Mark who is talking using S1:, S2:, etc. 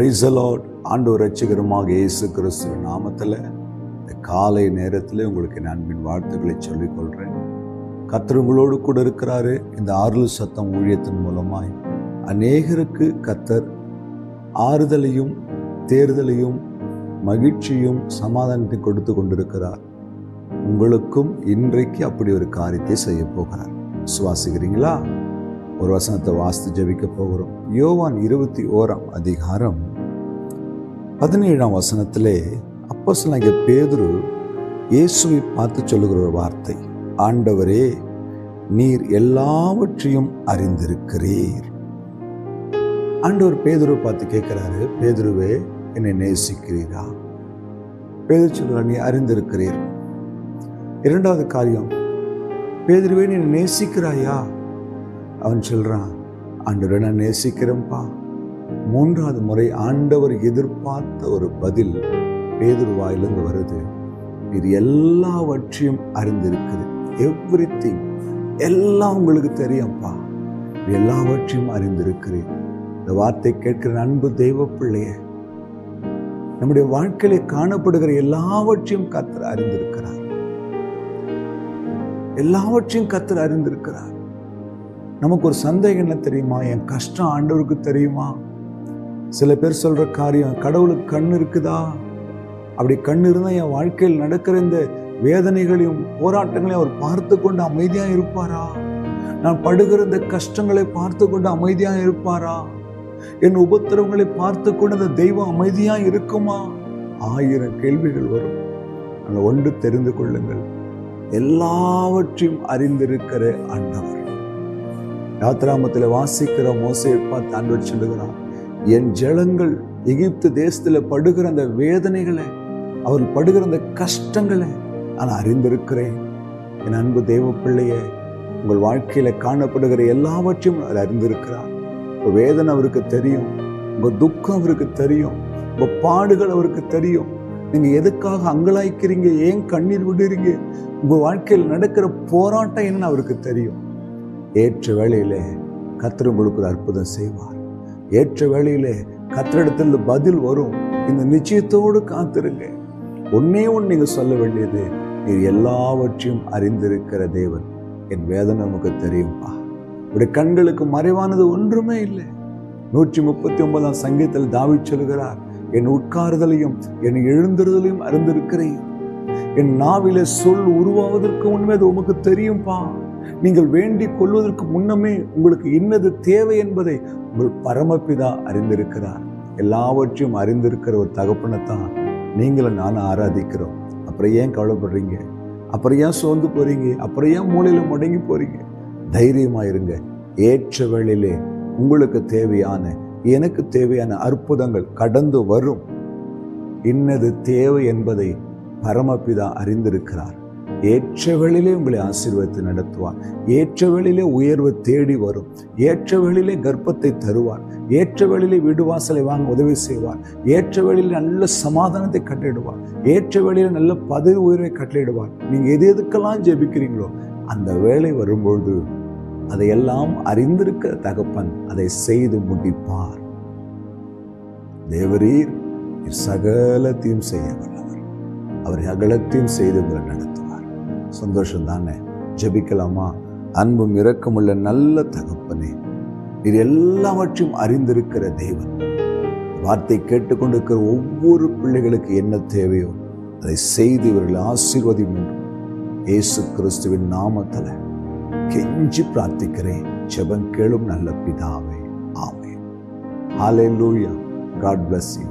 S1: Price Lord ஆண்டவர் ரட்சகரமாக இயேசு கிறிஸ்துவ நாமத்தில் இந்த காலை நேரத்தில் உங்களுக்கு என் அன்பின் வாழ்த்துக்களை சொல்லிக் கொள்கிறேன் கத்தர் உங்களோடு கூட இருக்கிறாரு. இந்த ஆறுதல் சத்தம் ஊழியத்தின் மூலமாய் அநேகருக்கு கத்தர் ஆறுதலையும் தேர்தலையும் மகிழ்ச்சியும் சமாதானத்தை கொடுத்து கொண்டிருக்கிறார். உங்களுக்கும் இன்றைக்கு அப்படி ஒரு காரியத்தை செய்ய போகிறார். சுவாசிக்கிறீங்களா ஒரு வசனத்தை வாஸ்து ஜபிக்க போகிறோம். யோவான் இருபத்தி ஓராம் அதிகாரம் பதினேழாம் வசனத்திலே அப்போ சொன்னாங்க பேதுரு இயேசுவை பார்த்து சொல்லுகிற ஒரு வார்த்தை. ஆண்டவரே நீர் எல்லாவற்றையும் அறிந்திருக்கிறீர். ஆண்டவர் பேதுருவை பார்த்து கேட்கிறாரு பேதுருவே என்னை நேசிக்கிறீரா? பேதுரு சொல்கிறார் நீ அறிந்திருக்கிறீர். இரண்டாவது காரியம் பேதுருவே நீ நேசிக்கிறாயா? அவன் சொல்கிறான் ஆண்டவரை நான் நேசிக்கிறேன்ப்பா. மூன்றாவது முறை ஆண்டவர் எதிர்பார்த்த ஒரு பதில் பேதுரு வாயிலிருந்து வருது. இது எல்லாவற்றையும் அறிந்திருக்குது எவ்ரி திங் எல்லாம் உங்களுக்கு தெரியும்ப்பா எல்லாவற்றையும் அறிந்திருக்கிறேன். இந்த வார்த்தை கேட்கிற அன்பு தெய்வ பிள்ளையே. நம்முடைய வாழ்க்கையில காணப்படுகிற எல்லாவற்றையும் கத்தர் அறிந்திருக்கிறார். எல்லாவற்றையும் கத்தர் அறிந்திருக்கிறார். நமக்கு ஒரு சந்தேகம் என்ன தெரியுமா? என் கஷ்டம் ஆண்டவருக்கு தெரியுமா? சில பேர் சொல்ற காரியம் கடவுளுக்கு கண் இருக்குதா? அப்படி கண் இருந்தால் என் வாழ்க்கையில் நடக்கிற இந்த வேதனைகளையும் போராட்டங்களையும் அவர் பார்த்து கொண்டு அமைதியாக இருப்பாரா? நான் படுகிற இந்த கஷ்டங்களை பார்த்து கொண்டு அமைதியாக இருப்பாரா? என் உபத்திரவங்களை பார்த்து கொண்டு அந்த தெய்வம் அமைதியாக இருக்குமா? ஆயிரம் கேள்விகள் வரும். ஆனால் ஒன்று தெரிந்து கொள்ளுங்கள். எல்லாவற்றையும் அறிந்திருக்கிற ஆண்டவர் யாத்ராமத்தில் வாசிக்கிற மோசையை பார்த்து ஆண்டவர் சொல்லுகிறார். என் ஜலங்கள் எகிப்து தேசத்தில் படுகிற அந்த வேதனைகளை அவர் படுகிற அந்த கஷ்டங்களை நான் அறிந்திருக்கிறேன். என் அன்பு தேவ பிள்ளையே உங்கள் வாழ்க்கையில் காணப்படுகிற எல்லாவற்றையும் அவர் அறிந்திருக்கிறார். உங்க வேதனை அவருக்கு தெரியும் உங்கள் துக்கம் அவருக்கு தெரியும் உங்கள் பாடுகள் அவருக்கு தெரியும். நீங்கள் எதுக்காக அங்கலாய்க்கிறீங்க ஏன் கண்ணீர் விடுறீங்க? உங்கள் வாழ்க்கையில் நடக்கிற போராட்டம் என்னன்னு அவருக்கு தெரியும். ஏற்ற வேளையில் கத்தர் உங்களுக்கு ஒரு அற்புதம் செய்வார். ஏற்ற வேளையிலே கத்திரிடத்தில் பதில் வரும். இந்த நிச்சயத்தோடு காத்திருங்க. ஒன்னே ஒன்று நீங்கள் சொல்ல வேண்டியது நீர் எல்லாவற்றையும் அறிந்திருக்கிற தேவன். என் வேதனை நமக்கு தெரியும்பா உடைய கண்களுக்கு மறைவானது ஒன்றுமே இல்லை. நூற்றி முப்பத்தி ஒன்பதாம் சங்கீதத்தில் தாவி சொல்கிறார் என் உட்காருதலையும் என் எழுந்திருதலையும் அறிந்திருக்கிறேன். என் நாவிலே சொல் உருவாவதற்கு முன்பே அது உமக்கு தெரியும்பா நீங்கள் வேண்டிக் கொள்வதற்கு முன்னமே உங்களுக்கு இன்னது தேவை என்பதை உங்கள் பரமபிதா அறிந்திருக்கிறார். எல்லாவற்றையும் அறிந்திருக்கிற ஒரு தகப்பனை தான் நீங்களும் நானும் ஆராதிக்கிறோம். அப்புறம் ஏன் கவலைப்படுறீங்க? அப்புறம் ஏன் சோர்ந்து போறீங்க? அப்புறம் ஏன் மூளையில் முடங்கி போறீங்க? தைரியமா இருங்க. ஏற்ற வேளையிலே உங்களுக்கு தேவையான எனக்கு தேவையான அற்புதங்கள் கடந்து வரும். இன்னது தேவை என்பதை பரமபிதா அறிந்திருக்கிறார். ஏற்ற உங்களை ஆசீர்வதித்து நடத்துவார். ஏற்ற உயர்வு தேடி வரும். ஏற்ற கர்ப்பத்தை தருவார். ஏற்ற வீடு வாசலை வாங்க உதவி செய்வார். ஏற்ற நல்ல சமாதானத்தை கட்டளிடுவார் ஏற்ற நல்ல பதவி உயர்வை கட்டளிடுவார் நீங்க எது எதுக்கெல்லாம் ஜெபிக்கிறீங்களோ அந்த வேலை வரும்பொழுது அதையெல்லாம் அறிந்திருக்கிற தகப்பன் அதை செய்து முடிப்பார். தேவரீர் சகலத்தையும் செய்ய வல்லவர். அவர் அகலத்தையும் செய்து உங்களை சந்தோஷம் தானே ஜபிக்கலாமா? அன்பும் இரக்கமுள்ள நல்ல தகப்பனே இது எல்லாவற்றையும் அறிந்திருக்கிற தேவன். வார்த்தை கேட்டுக்கொண்டிருக்கிற ஒவ்வொரு பிள்ளைகளுக்கு என்ன தேவையோ அதை செய்து இவர்களை ஆசீர்வதியும் என்று இயேசு கிறிஸ்துவின் நாமத்தில் கெஞ்சி பிரார்த்திக்கிறேன். ஜெபம் கேளும் நல்ல பிதாவே. ஆமே ஹாலே லூயா காட் பிளஸ் யூ